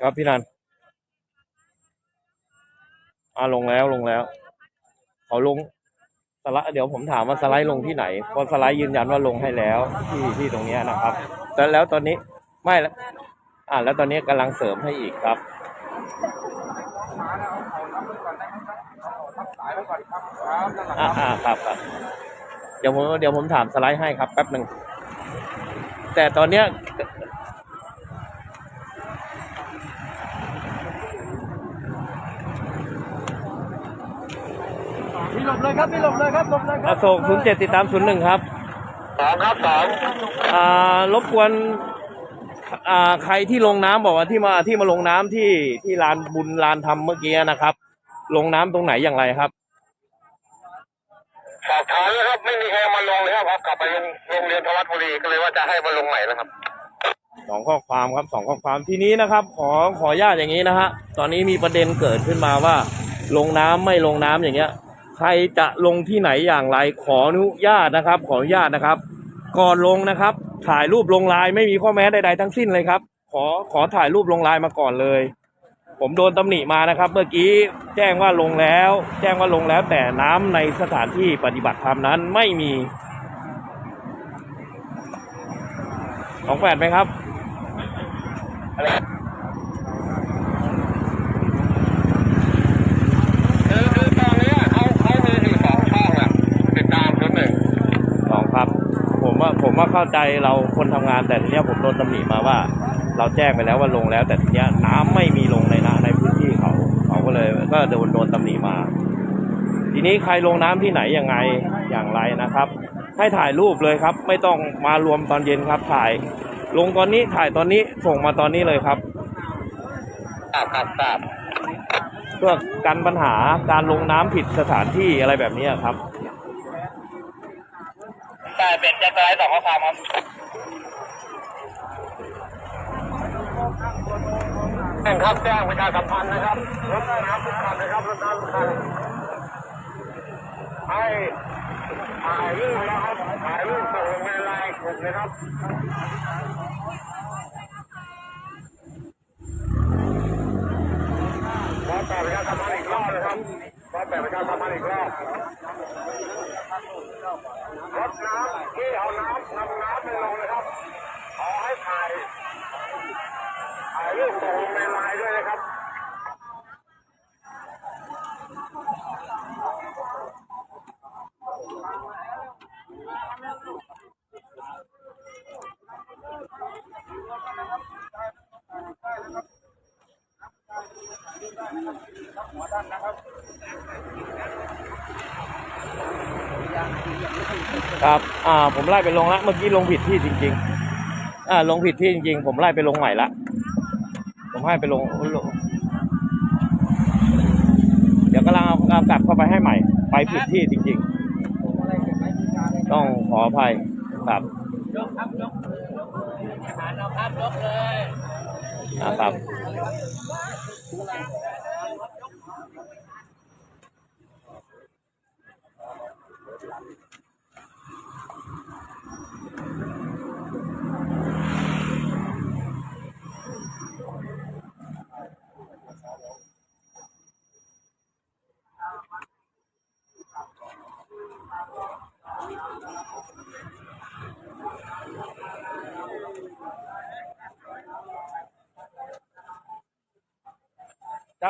ครับพี่นันอ่าลงแล้วลงแล้วเขาลงสไลด์เดี๋ยวผมถามว่าสไลด์ลงที่ไหนพราะสไลด์ยืนยันว่าลงให้แล้วที่ที่ตรงเนี้ยนะครับ แต่แล้วตอนนี้ไม่แล้วอ่าแล้วตอนนี้กำลังเสริมให้อีกครับอ่าครับครับเดี๋ยวผมเดี๋ยวผมถามสไลด์ให้ครับแป๊บหนึ่ง แต่ตอนเนี้ยมีหลบเลยครับมีหลบเลยครับหลบเลยคอรับโศกศูนย์เจ็ดติดตามศูนย์หนึ่งครับสองครับสองอ่ารบกวนอ่าใครที่ลงน้ำบอกว่าที่มาที่มาลงน้ำที่ที่ลานบุญลานทำเมื่อกี้นะครับ ลงน้ำตรงไหนอย่างไรครับ สอบถามแล้วครับไม่มีใครมาลงเลยครับพอกลับไปโรงโรงเรียนธวัฒบุรีก็เลยว่าจะให้มาลงใหม่นะครับสองข้อความครับสองข้อความทีนี้นะครับ ขอขออนุญาตอย่างนี้นะฮะตอนนี้มีประเด็นเกิดขึ้นมาว่า ลงน้ำไม่ลงน้ำอย่างเงี้ย ใครจะลงที่ไหนอย่างไรขออนุญาตนะครับ ขออนุญาตนะครับ ก่อนลงนะครับ ถ่ายรูปลงลน์ไม่มีข้อแม้ใดๆทั้งสิ้นเลยครับ ขอขอถ่ายรูปลงลน์มาก่อนเลย ผมโดนตำหนิมานะครับ เมื่อกี้แจ้งว่าลงแล้ว แจ้งว่าลงแล้ว แต่น้ำในสถานที่ปฏิบัติธรรมนั้นไม่มีของแปดไหมครับคือคือตอนนี้เขาเขามีอยู่สองช่องอะติดตามชุดหนึ่งสองครับผมว่าผมว่าเข้าใจเราคนทำงานแต่ทีเนี้ยผมโดนตำหนิมาว่า เราแจ้งไปแล้วว่าลงแล้ว แต่ทีเนี้ยน้ำไม่มีลงในนะในพื้นที่เขาเขา ก็เลยก็โดนโดนตำหนิมา ทีนี้ใครลงน้ำที่ไหนยังไงอย่างไรนะครับ ให้ถ่ายรูปเลยครับ ไม่ต้องมารวมตอนเย็นครับ ถ่าย ลงตอนนี้ถ่ายตอนนี้ส่งมาตอนนี้เลยครับครับครับครับเพื่อกันปัญหาการลงน้ำผิดสถานที่อะไรแบบนี้ครับแต่เป็นจะได้สองข้อความครับ แจ้งครับแจ้งประชาสัมพันธ์นะครับรถน้ำทุกคันนะครับรถน้ำทุกคันให้ถ่ายรูปนะครับถ่ายรูปส่งในไลน์กลุ่มนะครับขอแต่ประชาสัมพันธ์อีกรอบนะครับขอแต่ประชาสัมพันธ์อีกรอบรถน้ำที่เอาน้ำนำน้ำไปลงนะครับ ขอให้ถ่าย ถ่ายรูปส่งในไลน์ด้วยนะครับ ครับ อ่าผมไล่ไปลงละเมื่อกี้ลงผิดที่จริง ๆ อ่าลงผิดที่จริง ๆ ผมไล่ไปลงใหม่ละผมให้ไปลงลง เดี๋ยวกำลังเอาเอากลับเข้าไปให้ใหม่ ไปผิดที่จริง ๆ ต้องขออภัยครับยกครับยกฐานเอาครับยกเลยนะครับ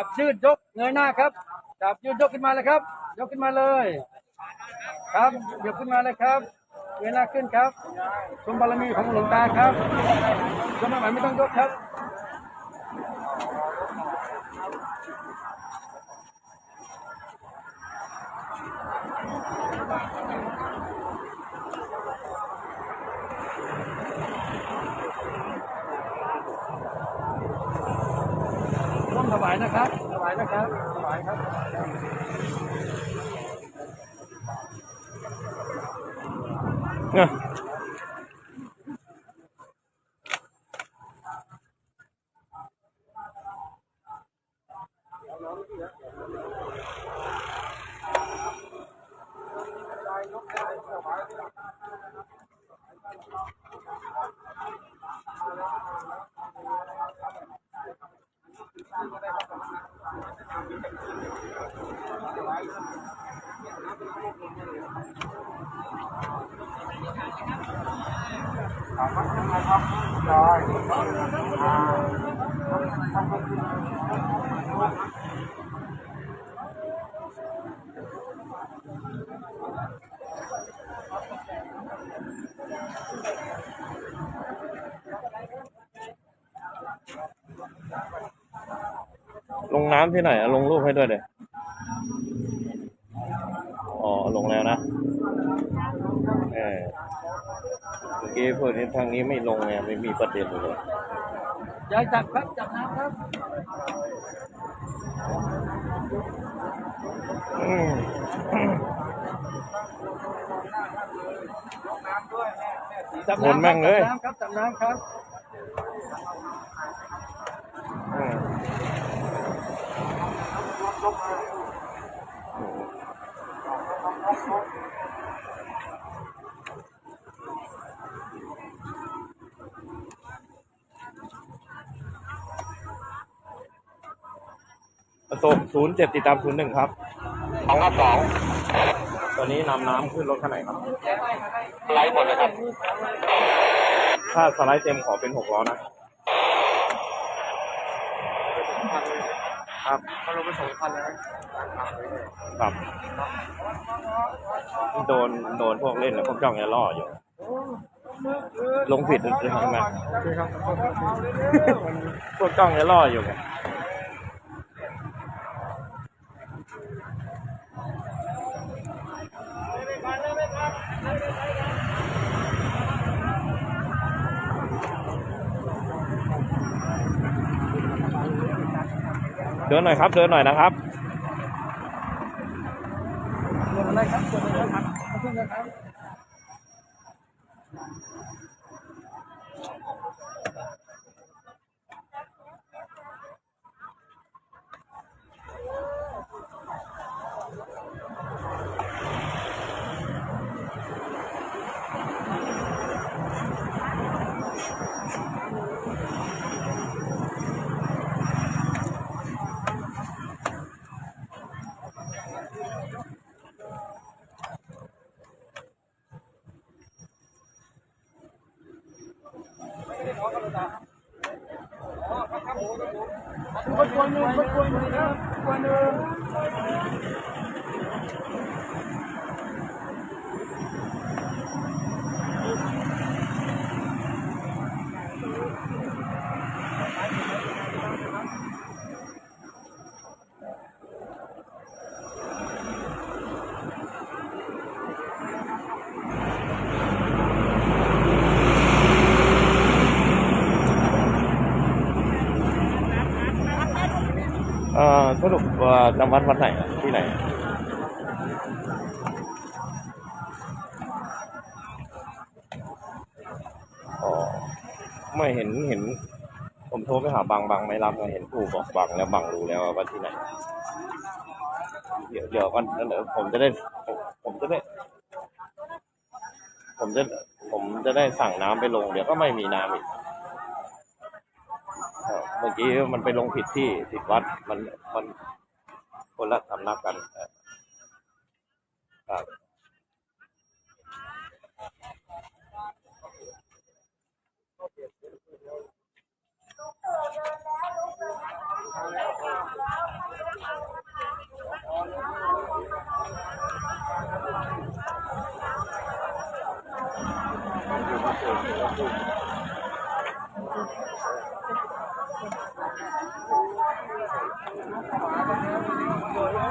จับยืดยกเงยหน้าครับ จับยืดยกขึ้นมาเลยครับ ยกขึ้นมาเลย ครับยกขึ้นมาเลยครับเงยหน้าขึ้นครับชมบารมีของหลวงตาครับชมไม่ไม่ต้องยกครับ ร่วมถวายนะครับถวายนะครับถวายครับเนี่ย ลงน้ำที่ไหนอะลงรูปให้ด้วยเลย อ๋อ ลงแล้วนะ เออเมื่อกี้พูดนี้ทางนี้ไม่ลงเนี่ยไม่มีประเด็นเลยยายจับครับ จับน้ำครับอืมจับคนแม่งเลยจับน้ำครับจับน้ำครับ อืมประสบศูนย์เจ็ดติดตามศูนย์หนึ่งครับสองกับสองตอนนี้นำน้ำขึ้นรถคันไหนครับ ไล่หมดเลยครับ ถ้าสไลด์เต็มขอเป็นหกล้อนะ ครับเขาลงไปสองพันแล้วครับโดนโดนพวกเล่นนะพวกจ้องจะล่ออยู่ ลงผิดหรือทำไงพวกจ้องจะล่ออยู่ไง เดินหน่อยครับ เดินหน่อยนะครับเดินอะไรครับเกิดอะไรครับขอโทษนะครับ คนคนหนึ่งคนคนหนึ่งครับคนหนึ่งเอ่อสรุปว่า จำวัดวัดไหนที่ไหนอ๋อไม่เห็นเห็น ผมโทรไปหาบางบางไม่รับเห็นปู่บอกบางแล้วบางรู้แล้วว่าที่ไหน เดี๋ยวเดี๋ยวก่อนเดี๋ยวผมจะได้ผมผมจะได้ ผมจะผมจะได้สั่งน้ำไปลง เดี๋ยวก็ไม่มีน้ำอีกเมื่อกี้มันไปลงผิดที่ผิดวัดมันมัน ละสำนักกันเออครับ Gracias.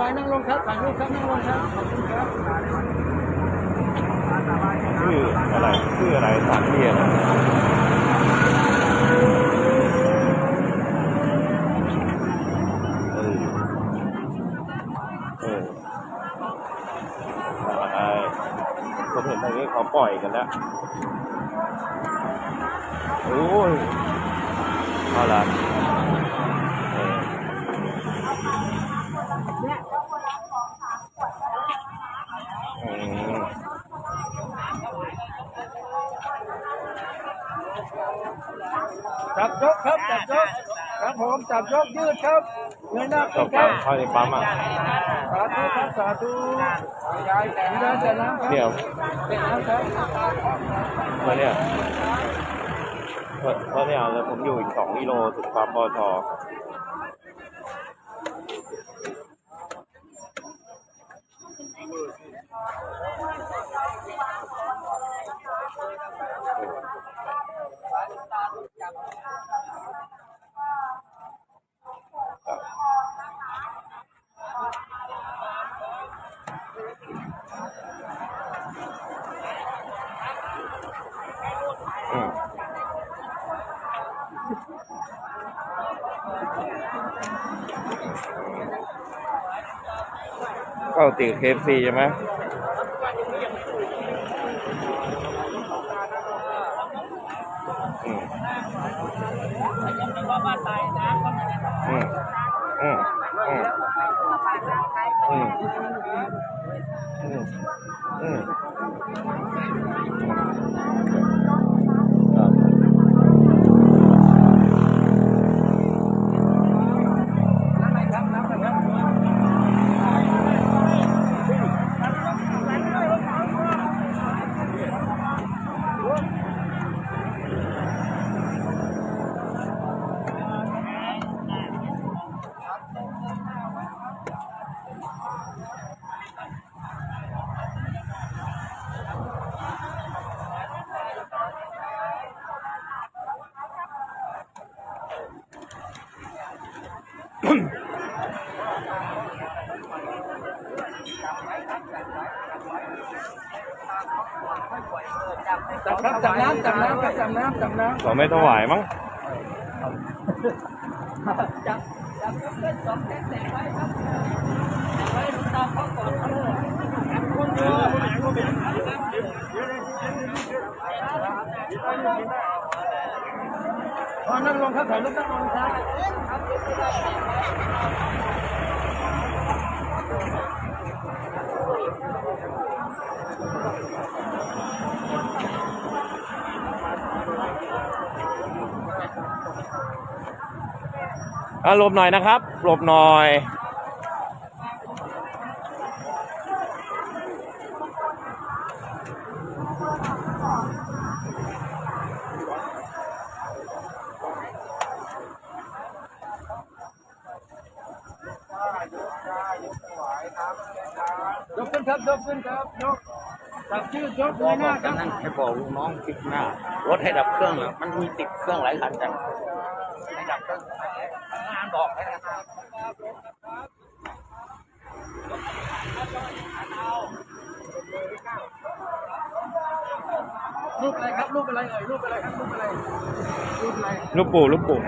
ไว้นั่งลงครับถ่ายรูปครับนั่งลงครับขอบคุณครับชื่ออะไรชื่ออะไรสามเทียนเออเออผมเห็นตรงนี้เขาปล่อยกันแล้วโอ้ยเอาละ จับยกครับจับยกครับผมจับยกยืดครับเงยหน้าเข้าขึ้นคปั๊รับมเข้าในปั๊มอะสาธุครับสาธุยายแต่น้ำแต่น้ำครับเนี่ยแต่น้ำครับเพราะเนี่ยเพราะเพราะเนี่ยแล้วผมอยู่อีกสองกิโลถึงปั๊มปอทอ อืม เข้าติเคฟซีใช่ไหม อืมอืมอืม ครับจับน้ำจับน้ำครับจับน้ำจับน้ำเราไม่ถวายมั้งพอนั่งลงครับถ่ายรูปนั่งลงครับ อะหลบหน่อยนะครับหลบหน่อย ยกขึ้นครับ ยกขึ้นครับ ยกจับชื่อยกเงยหน้าครับนั่นให้บอกลูกน้องติดหน้ารถให้ดับเครื่องอะมันมีติด เครื่องหลายคันจังให้ดับเครื่องงานบอกให้นะรูปอะไรครับรูปอะไรเอ่ยรูปอะไรครับรูปอะไรรูปอะไรลูกปู่ลูกปู่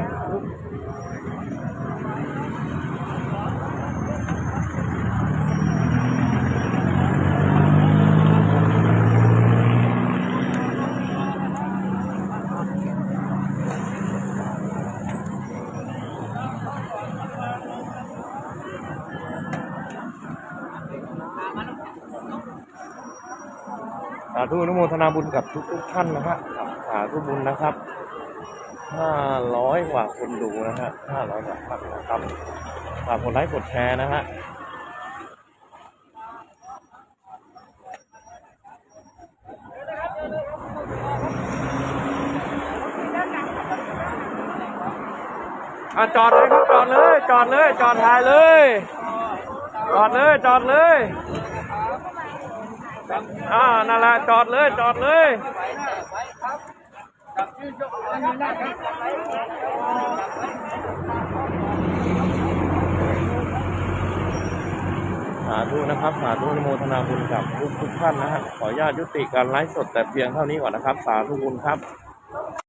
าธุอนุโมทนาบุญกับทุกทุกท่านนะฮะสาธุบุญนะครับห้าร้อยกว่าคนดูนะฮะห้าร้อยกว่าท่านนะครับฝากกดไลค์กดแชร์นะฮะอะจอดเลยครับจอดเลย จอดเลย จอดถ่ายเลย จอดเลย จอดเลย อ่านั่นแหละจอดเลยจอดเลยสาธุนะครับสาธุนโมทนาบุญกับทุกทุกท่านนะฮะขออนุญาตยุติการไลฟ์สดแต่เพียงเท่านี้ก่อนนะครับ สาธุบุญครับ